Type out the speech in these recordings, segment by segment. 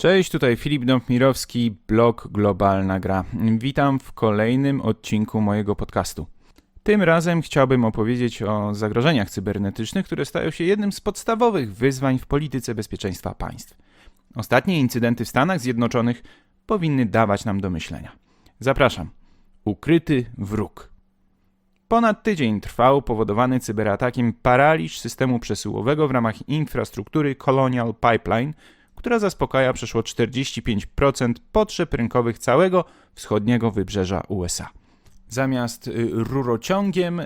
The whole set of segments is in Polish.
Cześć, tutaj Filip Dąbmirowski, blog Globalna Gra. Witam w kolejnym odcinku mojego podcastu. Tym razem chciałbym opowiedzieć o zagrożeniach cybernetycznych, które stają się jednym z podstawowych wyzwań w polityce bezpieczeństwa państw. Ostatnie incydenty w Stanach Zjednoczonych powinny dawać nam do myślenia. Zapraszam. Ukryty wróg. Ponad tydzień trwał powodowany cyberatakiem paraliż systemu przesyłowego w ramach infrastruktury Colonial Pipeline, która zaspokaja przeszło 45% potrzeb rynkowych całego wschodniego wybrzeża USA. Zamiast y, rurociągiem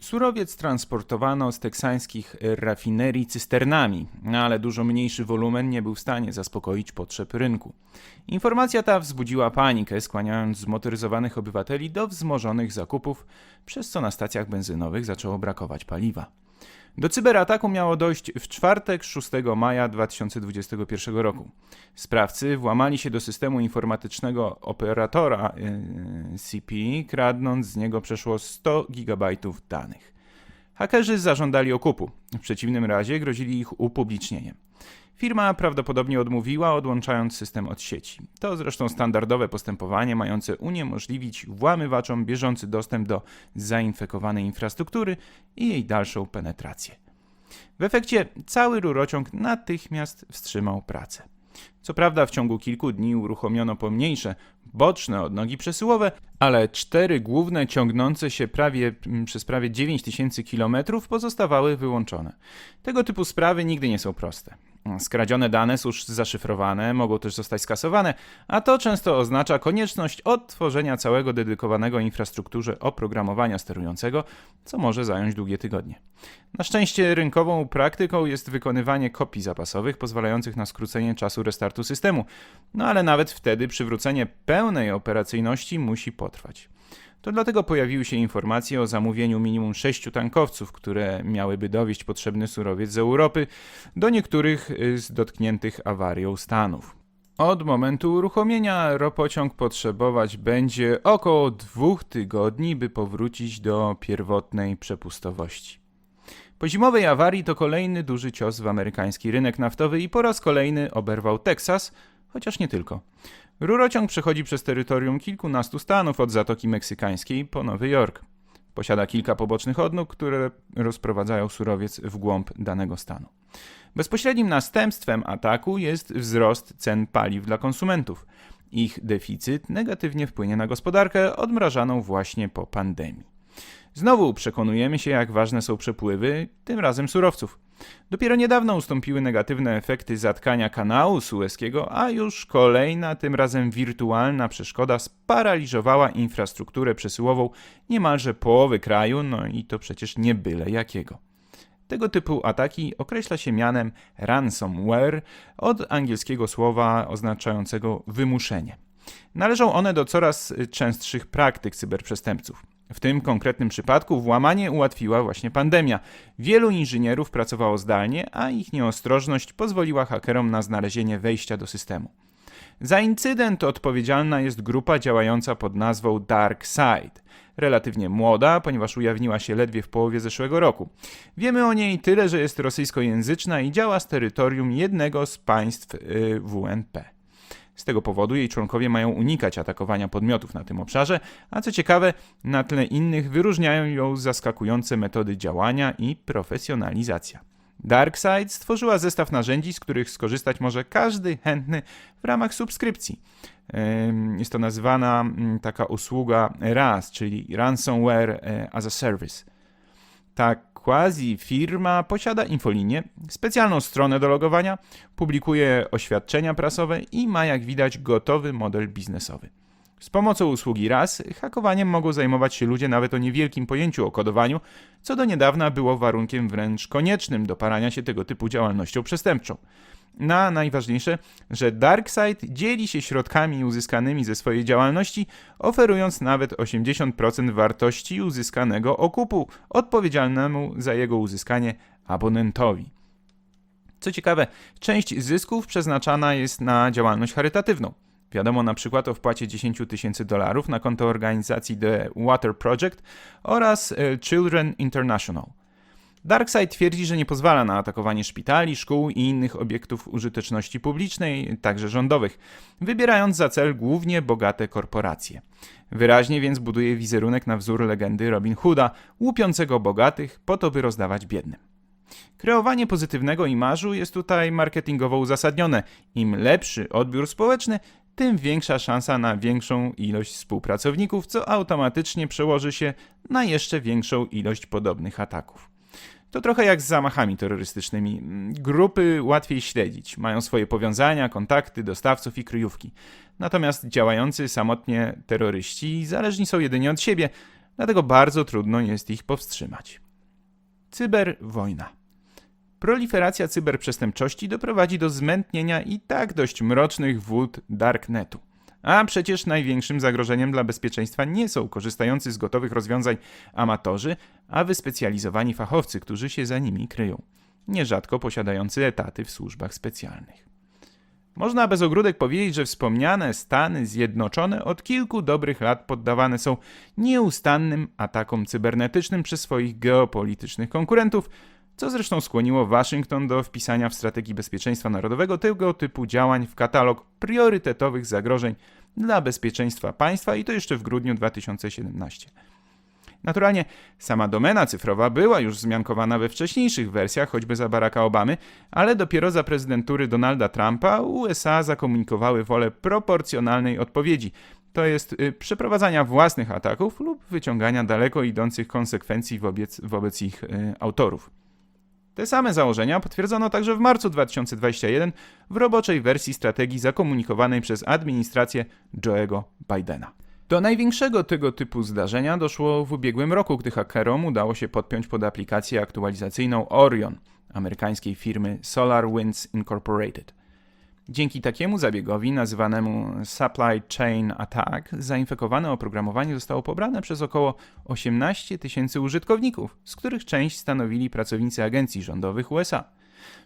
surowiec transportowano z teksańskich rafinerii cysternami, no ale dużo mniejszy wolumen nie był w stanie zaspokoić potrzeb rynku. Informacja ta wzbudziła panikę, skłaniając zmotoryzowanych obywateli do wzmożonych zakupów, przez co na stacjach benzynowych zaczęło brakować paliwa. Do cyberataku miało dojść w czwartek 6 maja 2021 roku. Sprawcy włamali się do systemu informatycznego operatora yy, CP, kradnąc z niego przeszło 100 GB danych. Hakerzy zażądali okupu, w przeciwnym razie grozili ich upublicznieniem. Firma prawdopodobnie odmówiła, odłączając system od sieci. To zresztą standardowe postępowanie mające uniemożliwić włamywaczom bieżący dostęp do zainfekowanej infrastruktury i jej dalszą penetrację. W efekcie cały rurociąg natychmiast wstrzymał pracę. Co prawda w ciągu kilku dni uruchomiono pomniejsze, boczne odnogi przesyłowe, ale cztery główne ciągnące się prawie, przez prawie 9 tysięcy kilometrów pozostawały wyłączone. Tego typu sprawy nigdy nie są proste. Skradzione dane są zaszyfrowane, mogą też zostać skasowane, a to często oznacza konieczność odtworzenia całego dedykowanego infrastrukturze oprogramowania sterującego, co może zająć długie tygodnie. Na szczęście rynkową praktyką jest wykonywanie kopii zapasowych pozwalających na skrócenie czasu restartu systemu, no ale nawet wtedy przywrócenie pełnej operacyjności musi potrwać. To dlatego pojawiły się informacje o zamówieniu minimum sześciu tankowców, które miałyby dowieść potrzebny surowiec z Europy do niektórych y, z dotkniętych awarią stanów. Od momentu uruchomienia ropociąg potrzebować będzie około dwóch tygodni, by powrócić do pierwotnej przepustowości. Po zimowej awarii to kolejny duży cios w amerykański rynek naftowy i po raz kolejny oberwał Teksas, chociaż nie tylko. Rurociąg przechodzi przez terytorium kilkunastu stanów od Zatoki Meksykańskiej po Nowy Jork. Posiada kilka pobocznych odnóg, które rozprowadzają surowiec w głąb danego stanu. Bezpośrednim następstwem ataku jest wzrost cen paliw dla konsumentów. Ich deficyt negatywnie wpłynie na gospodarkę odmrażaną właśnie po pandemii. Znowu przekonujemy się, jak ważne są przepływy, tym razem surowców. Dopiero niedawno ustąpiły negatywne efekty zatkania kanału sueskiego, a już kolejna, tym razem wirtualna przeszkoda sparaliżowała infrastrukturę przesyłową niemalże połowy kraju, no i to przecież nie byle jakiego. Tego typu ataki określa się mianem ransomware od angielskiego słowa oznaczającego wymuszenie. Należą one do coraz częstszych praktyk cyberprzestępców. W tym konkretnym przypadku włamanie ułatwiła właśnie pandemia. Wielu inżynierów pracowało zdalnie, a ich nieostrożność pozwoliła hakerom na znalezienie wejścia do systemu. Za incydent odpowiedzialna jest grupa działająca pod nazwą Dark Side. Relatywnie młoda, ponieważ ujawniła się ledwie w połowie zeszłego roku. Wiemy o niej tyle, że jest rosyjskojęzyczna i działa z terytorium jednego z państw yy, WNP. Z tego powodu jej członkowie mają unikać atakowania podmiotów na tym obszarze, a co ciekawe, na tle innych wyróżniają ją zaskakujące metody działania i profesjonalizacja. DarkSide stworzyła zestaw narzędzi, z których skorzystać może każdy chętny w ramach subskrypcji. Jest to nazywana mm, taka usługa RAS, czyli Ransomware e, as a Service. Tak quasi firma posiada infolinię, specjalną stronę do logowania, publikuje oświadczenia prasowe i ma jak widać gotowy model biznesowy. Z pomocą usługi RAS hakowaniem mogą zajmować się ludzie nawet o niewielkim pojęciu o kodowaniu, co do niedawna było warunkiem wręcz koniecznym do parania się tego typu działalnością przestępczą na najważniejsze, że DarkSide dzieli się środkami uzyskanymi ze swojej działalności, oferując nawet 80% wartości uzyskanego okupu odpowiedzialnemu za jego uzyskanie abonentowi. Co ciekawe, część zysków przeznaczana jest na działalność charytatywną. Wiadomo na przykład o wpłacie 10 tysięcy dolarów na konto organizacji The Water Project oraz e, Children International – DarkSide twierdzi, że nie pozwala na atakowanie szpitali, szkół i innych obiektów użyteczności publicznej, także rządowych, wybierając za cel głównie bogate korporacje. Wyraźnie więc buduje wizerunek na wzór legendy Robin Hooda, łupiącego bogatych po to, by rozdawać biednym. Kreowanie pozytywnego imażu jest tutaj marketingowo uzasadnione. Im lepszy odbiór społeczny, tym większa szansa na większą ilość współpracowników, co automatycznie przełoży się na jeszcze większą ilość podobnych ataków. To trochę jak z zamachami terrorystycznymi. Grupy łatwiej śledzić, mają swoje powiązania, kontakty, dostawców i kryjówki. Natomiast działający samotnie terroryści zależni są jedynie od siebie, dlatego bardzo trudno jest ich powstrzymać. Cyberwojna. Proliferacja cyberprzestępczości doprowadzi do zmętnienia i tak dość mrocznych wód darknetu. A przecież największym zagrożeniem dla bezpieczeństwa nie są korzystający z gotowych rozwiązań amatorzy, a wyspecjalizowani fachowcy, którzy się za nimi kryją, nierzadko posiadający etaty w służbach specjalnych. Można bez ogródek powiedzieć, że wspomniane Stany Zjednoczone od kilku dobrych lat poddawane są nieustannym atakom cybernetycznym przez swoich geopolitycznych konkurentów, co zresztą skłoniło Waszyngton do wpisania w strategii bezpieczeństwa narodowego tego typu działań w katalog priorytetowych zagrożeń dla bezpieczeństwa państwa i to jeszcze w grudniu 2017. Naturalnie sama domena cyfrowa była już wzmiankowana we wcześniejszych wersjach, choćby za Baracka Obamy, ale dopiero za prezydentury Donalda Trumpa USA zakomunikowały wolę proporcjonalnej odpowiedzi, to jest y, przeprowadzania własnych ataków lub wyciągania daleko idących konsekwencji wobec, wobec ich y, autorów. Te same założenia potwierdzono także w marcu 2021 w roboczej wersji strategii zakomunikowanej przez administrację Joe'ego Bidena. Do największego tego typu zdarzenia doszło w ubiegłym roku, gdy hakerom udało się podpiąć pod aplikację aktualizacyjną Orion amerykańskiej firmy SolarWinds Incorporated. Dzięki takiemu zabiegowi, nazywanemu Supply Chain Attack, zainfekowane oprogramowanie zostało pobrane przez około 18 tysięcy użytkowników, z których część stanowili pracownicy agencji rządowych USA.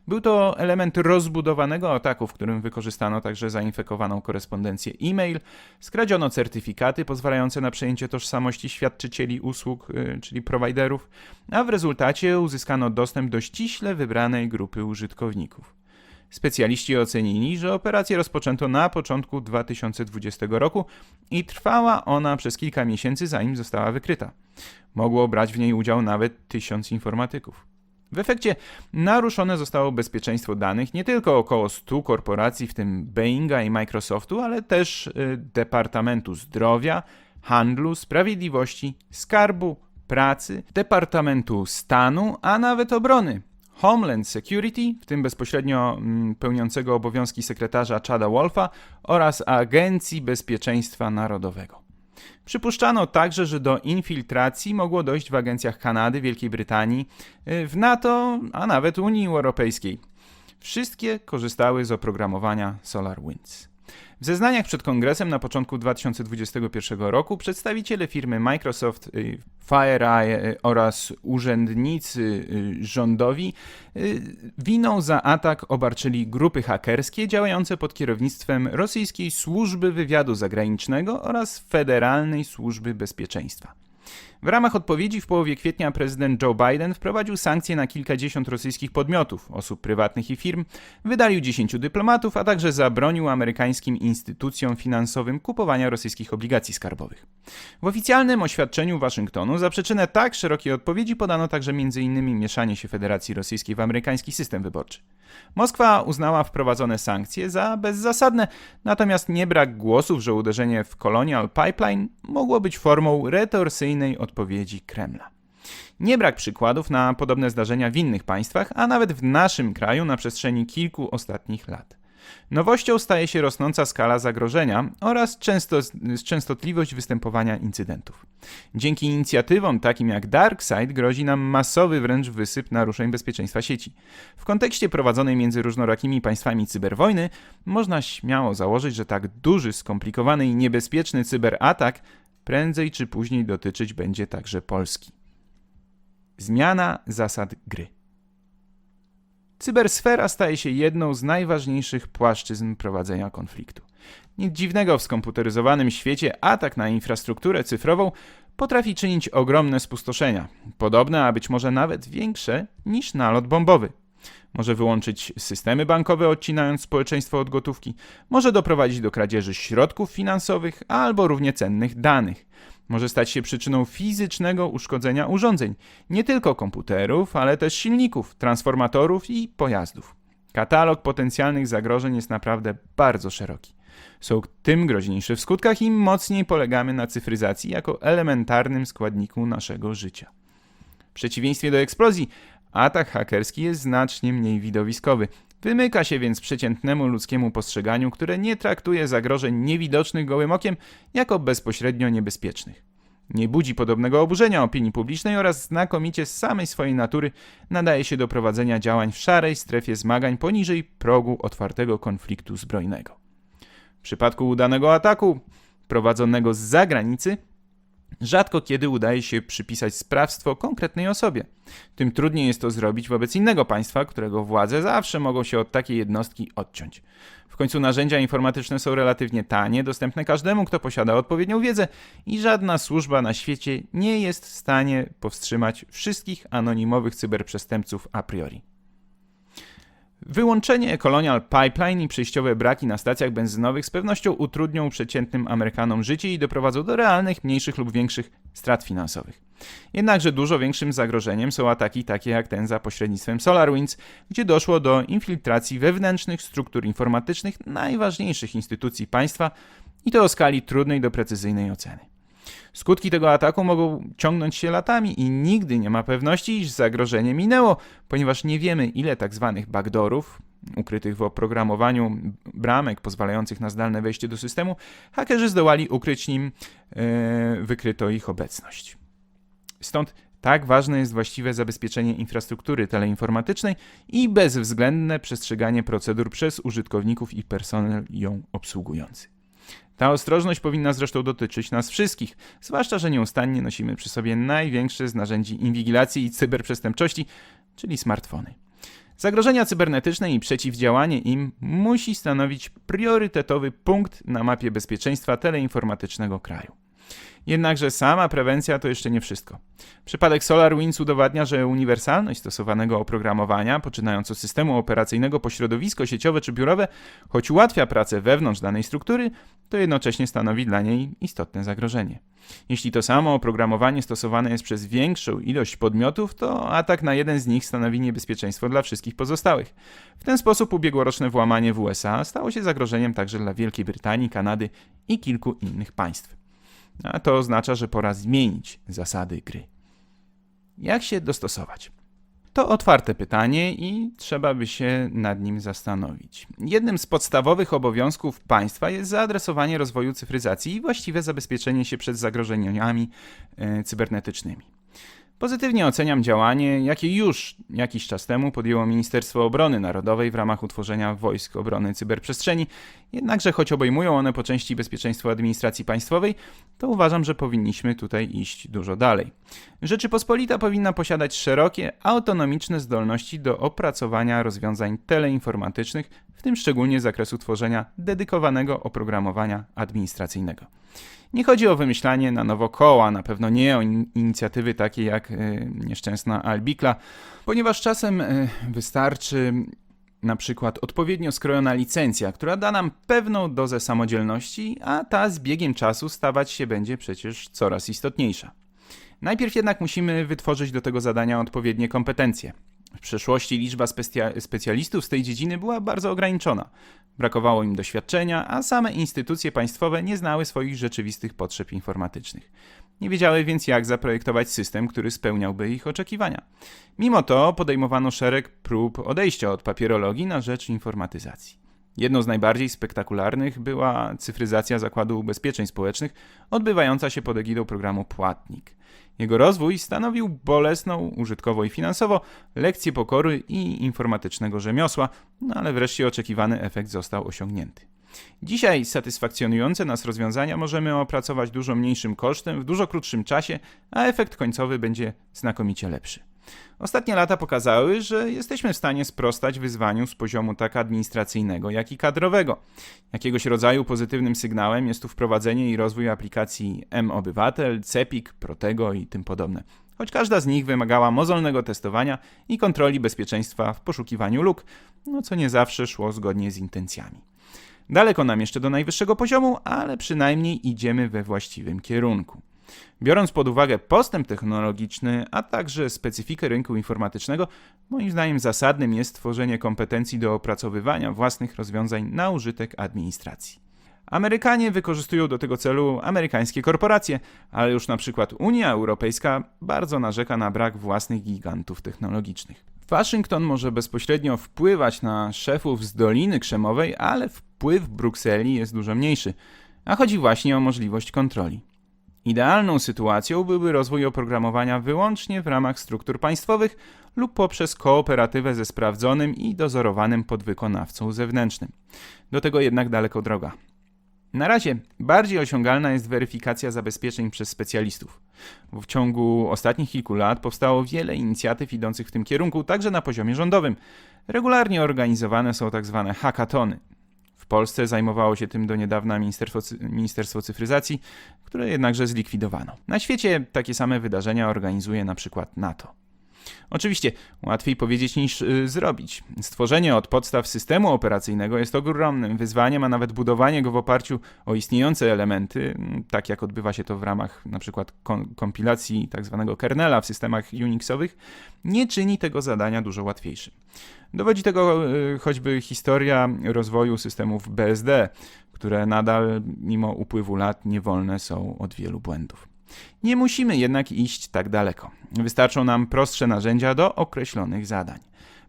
Był to element rozbudowanego ataku, w którym wykorzystano także zainfekowaną korespondencję e-mail, skradziono certyfikaty pozwalające na przejęcie tożsamości świadczycieli usług, y, czyli prowajderów, a w rezultacie uzyskano dostęp do ściśle wybranej grupy użytkowników. Specjaliści ocenili, że operację rozpoczęto na początku 2020 roku i trwała ona przez kilka miesięcy, zanim została wykryta. Mogło brać w niej udział nawet tysiąc informatyków. W efekcie naruszone zostało bezpieczeństwo danych nie tylko około 100 korporacji, w tym Boeinga i Microsoftu, ale też y, Departamentu Zdrowia, Handlu, Sprawiedliwości, Skarbu, Pracy, Departamentu Stanu, a nawet Obrony. Homeland Security, w tym bezpośrednio mm, pełniącego obowiązki sekretarza Chada Wolfa oraz Agencji Bezpieczeństwa Narodowego. Przypuszczano także, że do infiltracji mogło dojść w agencjach Kanady, Wielkiej Brytanii, y, w NATO, a nawet Unii Europejskiej. Wszystkie korzystały z oprogramowania SolarWinds. W zeznaniach przed kongresem na początku 2021 roku przedstawiciele firmy Microsoft, y, FireEye y, oraz urzędnicy y, rządowi winą za atak obarczyli grupy hakerskie działające pod kierownictwem rosyjskiej służby wywiadu zagranicznego oraz Federalnej Służby Bezpieczeństwa. W ramach odpowiedzi w połowie kwietnia prezydent Joe Biden wprowadził sankcje na kilkadziesiąt rosyjskich podmiotów, osób prywatnych i firm, wydalił 10 dyplomatów, a także zabronił amerykańskim instytucjom finansowym kupowania rosyjskich obligacji skarbowych. W oficjalnym oświadczeniu Waszyngtonu za przyczynę tak szerokiej odpowiedzi podano także m.in. mieszanie się Federacji Rosyjskiej w amerykański system wyborczy. Moskwa uznała wprowadzone sankcje za bezzasadne, natomiast nie brak głosów, że uderzenie w Colonial Pipeline mogło być formą retorsyjnej odpowiedzi Kremla. Nie brak przykładów na podobne zdarzenia w innych państwach, a nawet w naszym kraju na przestrzeni kilku ostatnich lat. Nowością staje się rosnąca skala zagrożenia oraz często, częstotliwość występowania incydentów. Dzięki inicjatywom takim jak DarkSide grozi nam masowy wręcz wysyp naruszeń bezpieczeństwa sieci. W kontekście prowadzonej między różnorakimi państwami cyberwojny można śmiało założyć, że tak duży, skomplikowany i niebezpieczny cyberatak prędzej czy później dotyczyć będzie także Polski. Zmiana zasad gry. Cybersfera staje się jedną z najważniejszych płaszczyzn prowadzenia konfliktu. Nic dziwnego w skomputeryzowanym świecie atak na infrastrukturę cyfrową potrafi czynić ogromne spustoszenia, podobne, a być może nawet większe niż nalot bombowy. Może wyłączyć systemy bankowe, odcinając społeczeństwo od gotówki. Może doprowadzić do kradzieży środków finansowych albo równie cennych danych. Może stać się przyczyną fizycznego uszkodzenia urządzeń, nie tylko komputerów, ale też silników, transformatorów i pojazdów. Katalog potencjalnych zagrożeń jest naprawdę bardzo szeroki. Są tym groźniejsze w skutkach, im mocniej polegamy na cyfryzacji jako elementarnym składniku naszego życia. W przeciwieństwie do eksplozji, atak hakerski jest znacznie mniej widowiskowy. Wymyka się więc przeciętnemu ludzkiemu postrzeganiu, które nie traktuje zagrożeń niewidocznych gołym okiem jako bezpośrednio niebezpiecznych. Nie budzi podobnego oburzenia opinii publicznej oraz znakomicie z samej swojej natury nadaje się do prowadzenia działań w szarej strefie zmagań poniżej progu otwartego konfliktu zbrojnego. W przypadku udanego ataku prowadzonego z zagranicy, rzadko kiedy udaje się przypisać sprawstwo konkretnej osobie. Tym trudniej jest to zrobić wobec innego państwa, którego władze zawsze mogą się od takiej jednostki odciąć. W końcu narzędzia informatyczne są relatywnie tanie, dostępne każdemu, kto posiada odpowiednią wiedzę i żadna służba na świecie nie jest w stanie powstrzymać wszystkich anonimowych cyberprzestępców a priori. Wyłączenie Colonial Pipeline i przejściowe braki na stacjach benzynowych z pewnością utrudnią przeciętnym Amerykanom życie i doprowadzą do realnych, mniejszych lub większych strat finansowych. Jednakże dużo większym zagrożeniem są ataki takie jak ten za pośrednictwem SolarWinds, gdzie doszło do infiltracji wewnętrznych struktur informatycznych najważniejszych instytucji państwa i to o skali trudnej do precyzyjnej oceny. Skutki tego ataku mogą ciągnąć się latami i nigdy nie ma pewności, iż zagrożenie minęło, ponieważ nie wiemy, ile tak zwanych backdoorów, ukrytych w oprogramowaniu bramek pozwalających na zdalne wejście do systemu, hakerzy zdołali ukryć nim, yy, wykryto ich obecność. Stąd tak ważne jest właściwe zabezpieczenie infrastruktury teleinformatycznej i bezwzględne przestrzeganie procedur przez użytkowników i personel ją obsługujący. Ta ostrożność powinna zresztą dotyczyć nas wszystkich, zwłaszcza, że nieustannie nosimy przy sobie największe z narzędzi inwigilacji i cyberprzestępczości, czyli smartfony. Zagrożenia cybernetyczne i przeciwdziałanie im musi stanowić priorytetowy punkt na mapie bezpieczeństwa teleinformatycznego kraju. Jednakże sama prewencja to jeszcze nie wszystko. Przypadek SolarWinds udowadnia, że uniwersalność stosowanego oprogramowania, poczynając od systemu operacyjnego po środowisko sieciowe czy biurowe, choć ułatwia pracę wewnątrz danej struktury, to jednocześnie stanowi dla niej istotne zagrożenie. Jeśli to samo oprogramowanie stosowane jest przez większą ilość podmiotów, to atak na jeden z nich stanowi niebezpieczeństwo dla wszystkich pozostałych. W ten sposób ubiegłoroczne włamanie w USA stało się zagrożeniem także dla Wielkiej Brytanii, Kanady i kilku innych państw a to oznacza, że pora zmienić zasady gry. Jak się dostosować? To otwarte pytanie i trzeba by się nad nim zastanowić. Jednym z podstawowych obowiązków państwa jest zaadresowanie rozwoju cyfryzacji i właściwe zabezpieczenie się przed zagrożeniami e, cybernetycznymi. Pozytywnie oceniam działanie, jakie już jakiś czas temu podjęło Ministerstwo Obrony Narodowej w ramach utworzenia Wojsk Obrony Cyberprzestrzeni. Jednakże, choć obejmują one po części bezpieczeństwo administracji państwowej, to uważam, że powinniśmy tutaj iść dużo dalej. Rzeczypospolita powinna posiadać szerokie, autonomiczne zdolności do opracowania rozwiązań teleinformatycznych, w tym szczególnie z zakresu tworzenia dedykowanego oprogramowania administracyjnego. Nie chodzi o wymyślanie na nowo koła, na pewno nie o in inicjatywy takie jak y, nieszczęsna Albikla, ponieważ czasem y, wystarczy na przykład odpowiednio skrojona licencja, która da nam pewną dozę samodzielności, a ta z biegiem czasu stawać się będzie przecież coraz istotniejsza. Najpierw jednak musimy wytworzyć do tego zadania odpowiednie kompetencje. W przeszłości liczba specja- specjalistów z tej dziedziny była bardzo ograniczona. Brakowało im doświadczenia, a same instytucje państwowe nie znały swoich rzeczywistych potrzeb informatycznych. Nie wiedziały więc, jak zaprojektować system, który spełniałby ich oczekiwania. Mimo to podejmowano szereg prób odejścia od papierologii na rzecz informatyzacji. Jedną z najbardziej spektakularnych była cyfryzacja Zakładu Ubezpieczeń Społecznych, odbywająca się pod egidą programu Płatnik. Jego rozwój stanowił bolesną, użytkowo i finansowo, lekcję pokory i informatycznego rzemiosła, no ale wreszcie oczekiwany efekt został osiągnięty. Dzisiaj satysfakcjonujące nas rozwiązania możemy opracować dużo mniejszym kosztem, w dużo krótszym czasie, a efekt końcowy będzie znakomicie lepszy. Ostatnie lata pokazały, że jesteśmy w stanie sprostać wyzwaniu z poziomu tak administracyjnego, jak i kadrowego. Jakiegoś rodzaju pozytywnym sygnałem jest tu wprowadzenie i rozwój aplikacji M-Obywatel, CEPIK, Protego i tym podobne. Choć każda z nich wymagała mozolnego testowania i kontroli bezpieczeństwa w poszukiwaniu luk, no co nie zawsze szło zgodnie z intencjami. Daleko nam jeszcze do najwyższego poziomu, ale przynajmniej idziemy we właściwym kierunku. Biorąc pod uwagę postęp technologiczny, a także specyfikę rynku informatycznego, moim zdaniem zasadnym jest tworzenie kompetencji do opracowywania własnych rozwiązań na użytek administracji. Amerykanie wykorzystują do tego celu amerykańskie korporacje, ale już na przykład Unia Europejska bardzo narzeka na brak własnych gigantów technologicznych. Waszyngton może bezpośrednio wpływać na szefów z Doliny Krzemowej, ale wpływ Brukseli jest dużo mniejszy, a chodzi właśnie o możliwość kontroli. Idealną sytuacją byłby rozwój oprogramowania wyłącznie w ramach struktur państwowych lub poprzez kooperatywę ze sprawdzonym i dozorowanym podwykonawcą zewnętrznym. Do tego jednak daleko droga. Na razie bardziej osiągalna jest weryfikacja zabezpieczeń przez specjalistów. W ciągu ostatnich kilku lat powstało wiele inicjatyw idących w tym kierunku, także na poziomie rządowym. Regularnie organizowane są tzw. hackatony. W Polsce zajmowało się tym do niedawna Ministerstwo, Ministerstwo Cyfryzacji, które jednakże zlikwidowano. Na świecie takie same wydarzenia organizuje na przykład NATO. Oczywiście łatwiej powiedzieć niż y, zrobić. Stworzenie od podstaw systemu operacyjnego jest ogromnym wyzwaniem, a nawet budowanie go w oparciu o istniejące elementy, m, tak jak odbywa się to w ramach na przykład kompilacji tzw. kernela w systemach Unixowych, nie czyni tego zadania dużo łatwiejszym. Dowodzi tego y, choćby historia rozwoju systemów BSD, które nadal, mimo upływu lat, niewolne są od wielu błędów. Nie musimy jednak iść tak daleko. Wystarczą nam prostsze narzędzia do określonych zadań.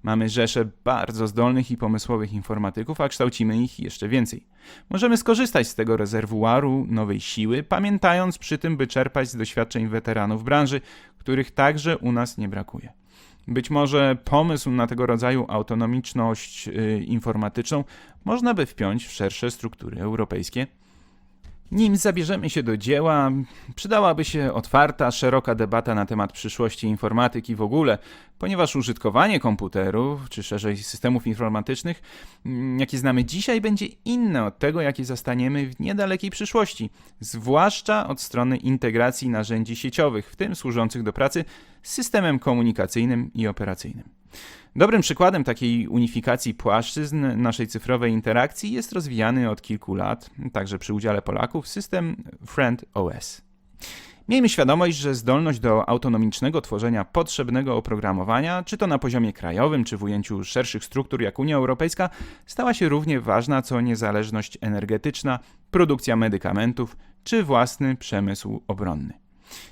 Mamy rzesze bardzo zdolnych i pomysłowych informatyków, a kształcimy ich jeszcze więcej. Możemy skorzystać z tego rezerwuaru nowej siły, pamiętając przy tym, by czerpać z doświadczeń weteranów branży, których także u nas nie brakuje. Być może pomysł na tego rodzaju autonomiczność y, informatyczną można by wpiąć w szersze struktury europejskie. Nim zabierzemy się do dzieła, przydałaby się otwarta, szeroka debata na temat przyszłości informatyki w ogóle, ponieważ użytkowanie komputerów, czy szerzej systemów informatycznych, mm, jakie znamy dzisiaj, będzie inne od tego, jakie zastaniemy w niedalekiej przyszłości, zwłaszcza od strony integracji narzędzi sieciowych, w tym służących do pracy systemem komunikacyjnym i operacyjnym. Dobrym przykładem takiej unifikacji płaszczyzn naszej cyfrowej interakcji jest rozwijany od kilku lat, także przy udziale Polaków, system Friend OS. Miejmy świadomość, że zdolność do autonomicznego tworzenia potrzebnego oprogramowania, czy to na poziomie krajowym, czy w ujęciu szerszych struktur jak Unia Europejska, stała się równie ważna co niezależność energetyczna, produkcja medykamentów, czy własny przemysł obronny.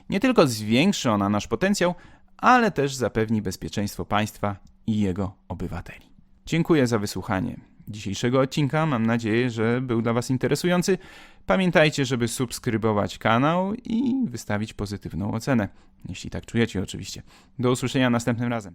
Nie tylko zwiększy ona nasz potencjał, ale też zapewni bezpieczeństwo państwa i jego obywateli. Dziękuję za wysłuchanie dzisiejszego odcinka. Mam nadzieję, że był dla Was interesujący. Pamiętajcie, żeby subskrybować kanał i wystawić pozytywną ocenę, jeśli tak czujecie oczywiście. Do usłyszenia następnym razem.